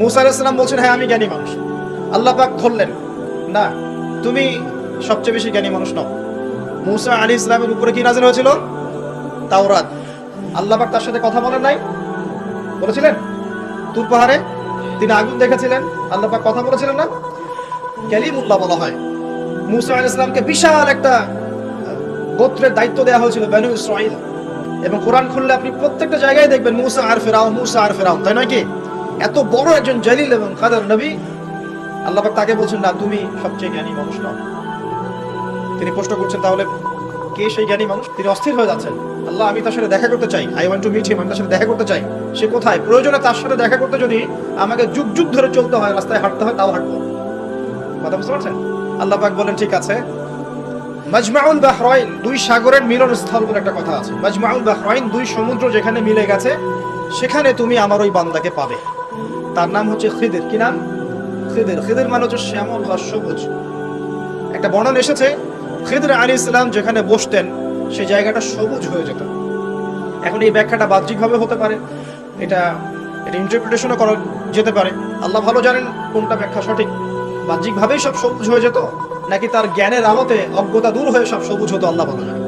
মুসা বলছেন হ্যাঁ আমি জ্ঞানী মানুষ। আল্লাহ পাক ধরলেন, না, তুমি সবচেয়ে বেশি জ্ঞানী মানুষ নও। মুসা আলী ইসলামের উপরে কি নাজিল হয়েছিল? তাওরাত। আল্লাহ পাক তার সাথে কথা বলেন নাই। বলেছিলেন? তুর পাহাড়ে তিনি আগুন দেখেছিলেন। আল্লাহ পাক কথা বলেছিলেন না? ক্যালিমুল্লাহ বলা হয়। মুসা আলী ইসলামকে বিশাল একটা গোত্রের দায়িত্ব দেওয়া হয়েছিল, বেনু ইসরাইল এবং কোরআন খুললে আপনি প্রত্যেকটা জায়গায় দেখবেন, মুসা আর ফেরাও মুসা আর ফেরাও তাই নয় কি? এত বড় একজন জলিল এবং কাদের নবী? আল্লাহ তাকে বলছেন, না, তুমি সবচেয়ে জ্ঞানী মানুষ নও। তিনি প্রশ্ন করছেন, তাহলে কে সেই জ্ঞানী মানুষ? তিনি অস্থির হয়ে যাচ্ছেন। আল্লাহ, আমি তার সাথে দেখা করতে চাই। I want to meet him আমি তার সাথে দেখা করতে চাই। সে কোথায়? প্রয়োজনে তার সাথে দেখা করতে যদি আমাকে যুগ যুগ ধরে চলতে হয়, রাস্তায় হাঁটতে হয়, তাও হাঁটবো। কথা বুঝতে পারছেন? আল্লাহ পাক বলেন, ঠিক আছে। মাজমাউল বাহরাইন দুই সাগরের মিলন স্থল বলে একটা কথা আছে। মাজমাউল বাহরাইন দুই সমুদ্র যেখানে মিলে গেছে, সেখানে তুমি আমার ওই বান্দাকে পাবে। তার নাম হচ্ছে খিদির। কি নাম? খিদির। খিদির মানে হচ্ছে শ্যামল বা সবুজ। একটা বর্ণন এসেছে, খিদির আলী ইসলাম যেখানে বসতেন সেই জায়গাটা সবুজ হয়ে যেত। এখন এই ব্যাখ্যাটা বাহ্যিকভাবে হতে পারে। এটা এটা ইন্টারপ্রিটেশনও করা যেতে পারে। আল্লাহ ভালো জানেন কোনটা ব্যাখ্যা সঠিক। বাহ্যিকভাবেই সব সবুজ হয়ে যেত, নাকি তার জ্ঞানের আলোতে অজ্ঞতা দূর হয়ে সব সবুজ হতো, আল্লাহ ভালো জানেন।